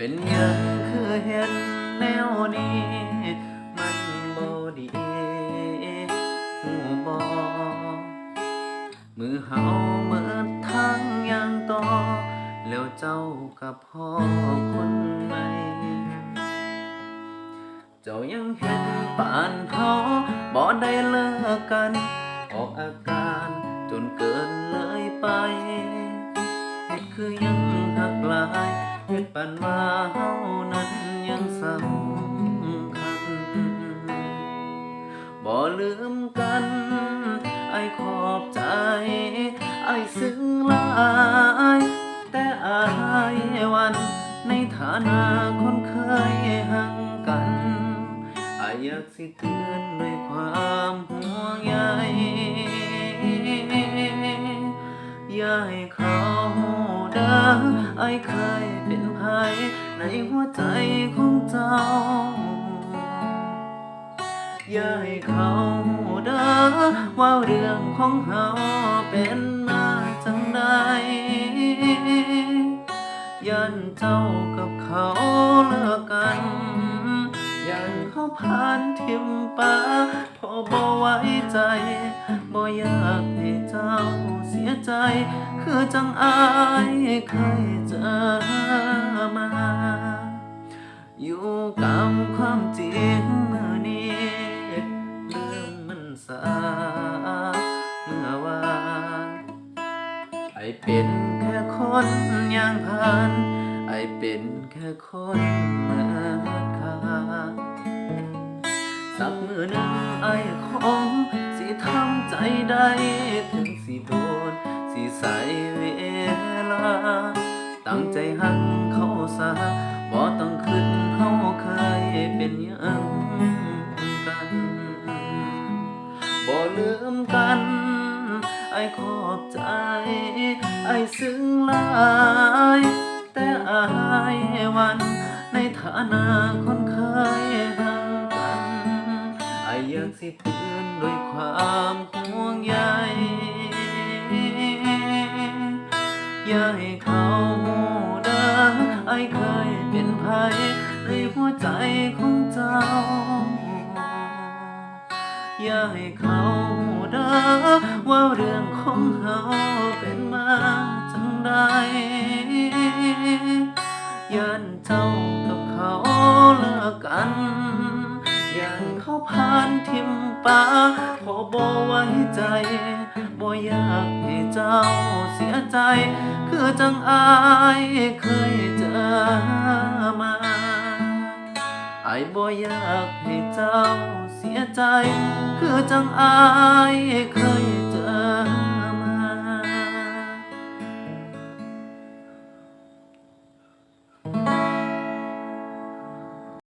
เป็นยังคือเห็นแนวนี้ มันบ่ดีหูบ่มือเฮาเมิดทางย่างต่อ แล้วเจ้ากับพ่อคนใหม่เจ้ายังเห็นป่านเฮาบ่ได้เลิกกัน ออกอาการจนเกินเลยไปเฮ็ดคือยังหักหลาย ปานว่าเฮานั้นยังสำคัญบ่ลืมกันไอ้ขอบใจ ไอ้ซึ้งลายแต่อายวัน ในฐานะคนเคยห่างกันไออยากสิเตือนด้วยความห่วงใยอย่าให้เขา ไอ้เคยเป็นภัยในหัวใจของเจ้า อย่าให้เขาเด้อว่าเรื่องของเขาเป็นมาจังใดยันเจ้ากับเขาเลิกกัน เขาผ่านทิมป่าพอบ่ไว้ใจบ่อยากให้เจ้าเสียใจ คือจังอายเคยเจอมา อยู่กับความจริงเมื่อนี้เรื่องมันสาเมื่อวานไอเป็นแค่คนย่างผ่าน ไอเป็นแค่คน สักมือหนึ่งไอคงสิทำใจได้ถึงสิโดนสิใส่เวลา ตั้งใจหักเขาซะบ่ต้องขึ้นเฮาเคยเป็นยังกันบ่ลืมกันไอ้ขอบใจ ไอ้ซึ้งลาย แต่อายวันในฐานะคนเคยหา ยากสิเตือนด้วยความห่วงใยอย่าให้เขาเด้อไอเคยเป็นภัยในหัวใจของเจ้า อย่าให้เขาเด้อว่าเรื่องของเฮาเป็นมาจังใดยันเจ้ากับ ผ่านทิมปาพอบ่ไว้ใจบ่อยากให้เจ้าเสียใจ คือจังอายเคยเจอมาไอ้บ่อยากให้เจ้าเสียใจ คือจังอายเคย